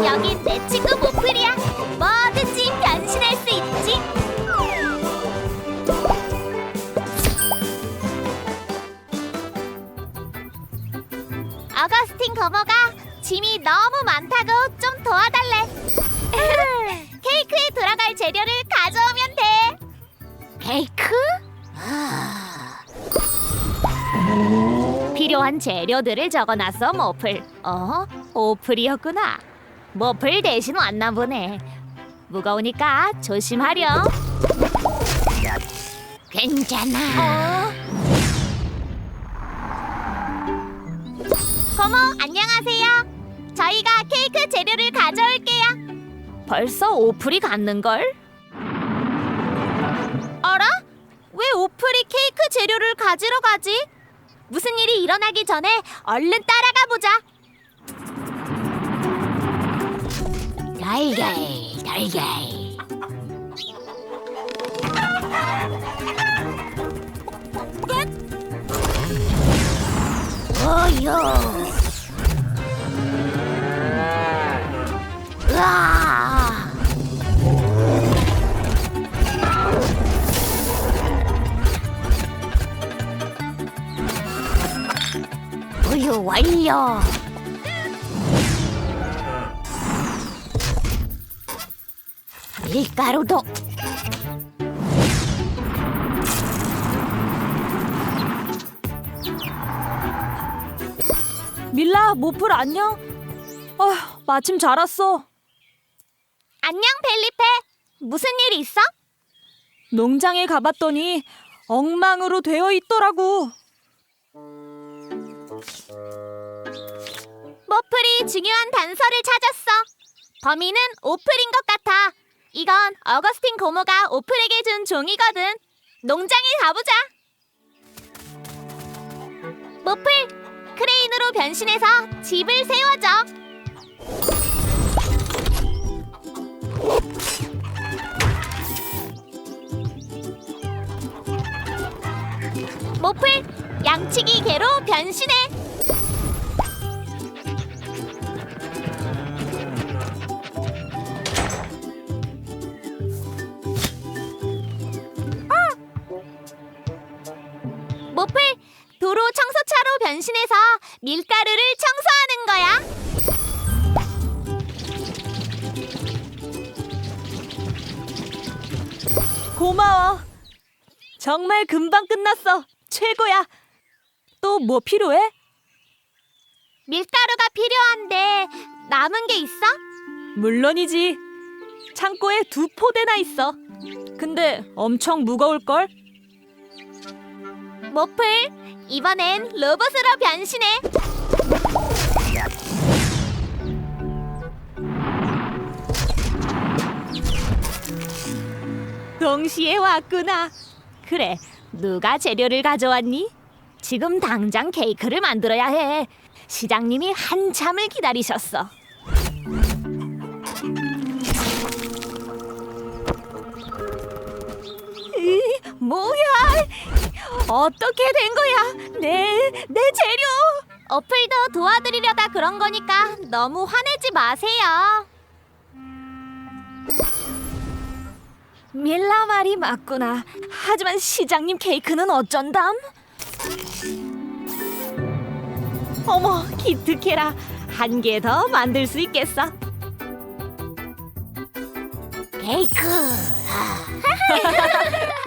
여긴 내 친구 모플이야. 뭐든지 변신할 수 있지. 어거스틴 거머가 짐이 너무 많다고 좀 도와달래. 케이크에 들어갈 재료를 가져오면 돼. 케이크? 필요한 재료들을 적어놨어 모플. 어? 오플이었구나. 모플 대신 왔나 보네. 무거우니까 조심하렴. 괜찮아. 고모 안녕하세요. 저희가 케이크 재료를 가져올게요. 벌써 오플이 갔는걸? 어라? 왜 오플이 케이크 재료를 가지러 가지? 무슨 일이 일어나기 전에 얼른 따라가 보자. 달걀, 달걀. 어요. 으아. 우유 완료. 밀가루도. 밀라, 모플 안녕? 아, 마침 잘 왔어. 안녕 벨리페. 무슨 일 있어? 농장에 가봤더니 엉망으로 되어 있더라고. 모플이 중요한 단서를 찾았어. 범인은 오플인 것 같아. 이건 어거스틴 고모가 오플에게 준 종이거든. 농장에 가보자. 모플, 크레인으로 변신해서 집을 세워줘. 모플, 양치기 개로 변신해. 변신해서 밀가루를 청소하는 거야. 고마워. 정말 금방 끝났어. 최고야. 또 뭐 필요해? 밀가루가 필요한데 남은 게 있어? 물론이지. 창고에 두 포대나 있어. 근데 엄청 무거울걸? 모플 이번엔 로봇으로 변신해. 동시에 왔구나. 그래, 누가 재료를 가져왔니? 지금 당장 케이크를 만들어야 해. 시장님이 한참을 기다리셨어. 어떻게 된 거야? 내, 내 재료! 어플도 도와드리려다 그런 거니까 너무 화내지 마세요. 밀라 말이 맞구나. 하지만 시장님 케이크는 어쩐담? 어머, 기특해라. 한 개 더 만들 수 있겠어. 케이크.